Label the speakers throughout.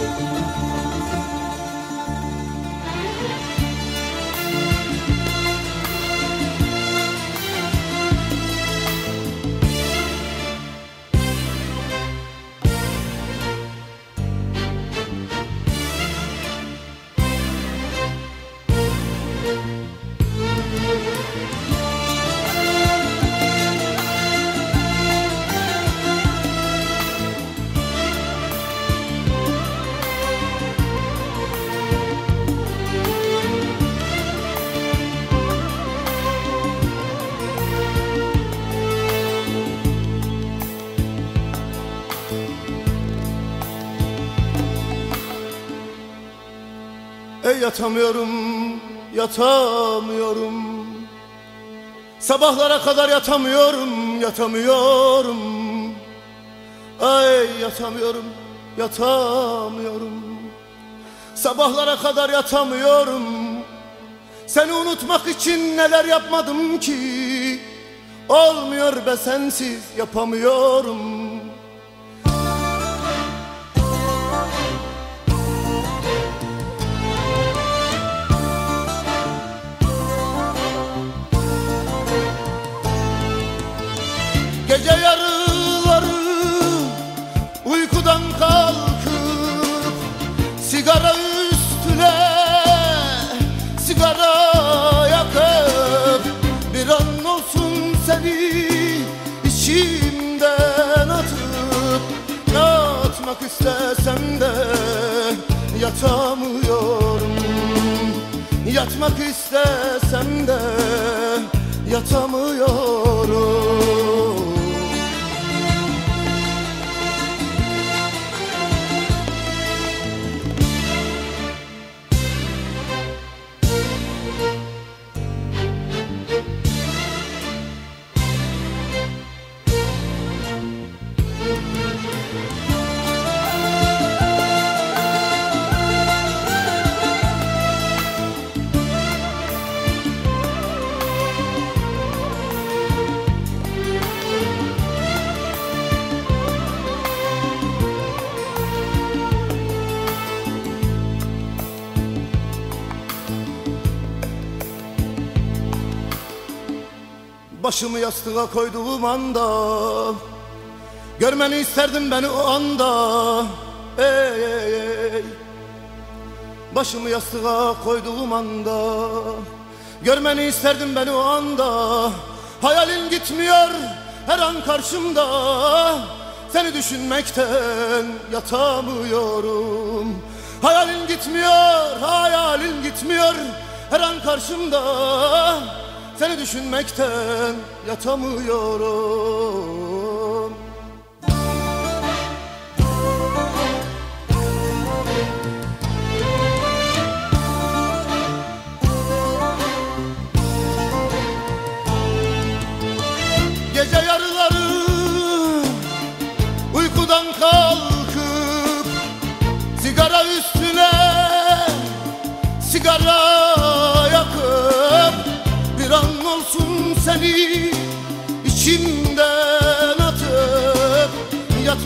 Speaker 1: Música Ey yatamıyorum, yatamıyorum. Sabahlara kadar yatamıyorum, yatamıyorum. Ay yatamıyorum, yatamıyorum. Sabahlara kadar yatamıyorum. Seni unutmak için neler yapmadım ki? Olmuyor be sensiz yapamıyorum Gece yarıları uykudan kalkıp Sigara üstüne sigara yakıp Bir an olsun seni içimden atıp Ne atmak istesem de yatamıyorum. Yatmak istesem de yatamıyorum Başımı yastığa koyduğum anda Görmeni isterdim beni o anda. Ey, ey, ey. Başımı yastığa koyduğum anda Görmeni isterdim beni o anda. Hayalin gitmiyor her an karşımda. Seni düşünmekten yatamıyorum. Hayalin gitmiyor, hayalin gitmiyor Her an karşımda Seni düşünmekten yatamıyorum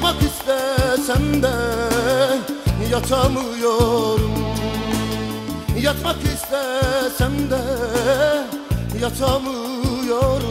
Speaker 1: Yatmak istesem de yatamıyorum. Yatmak istesem de yatamıyorum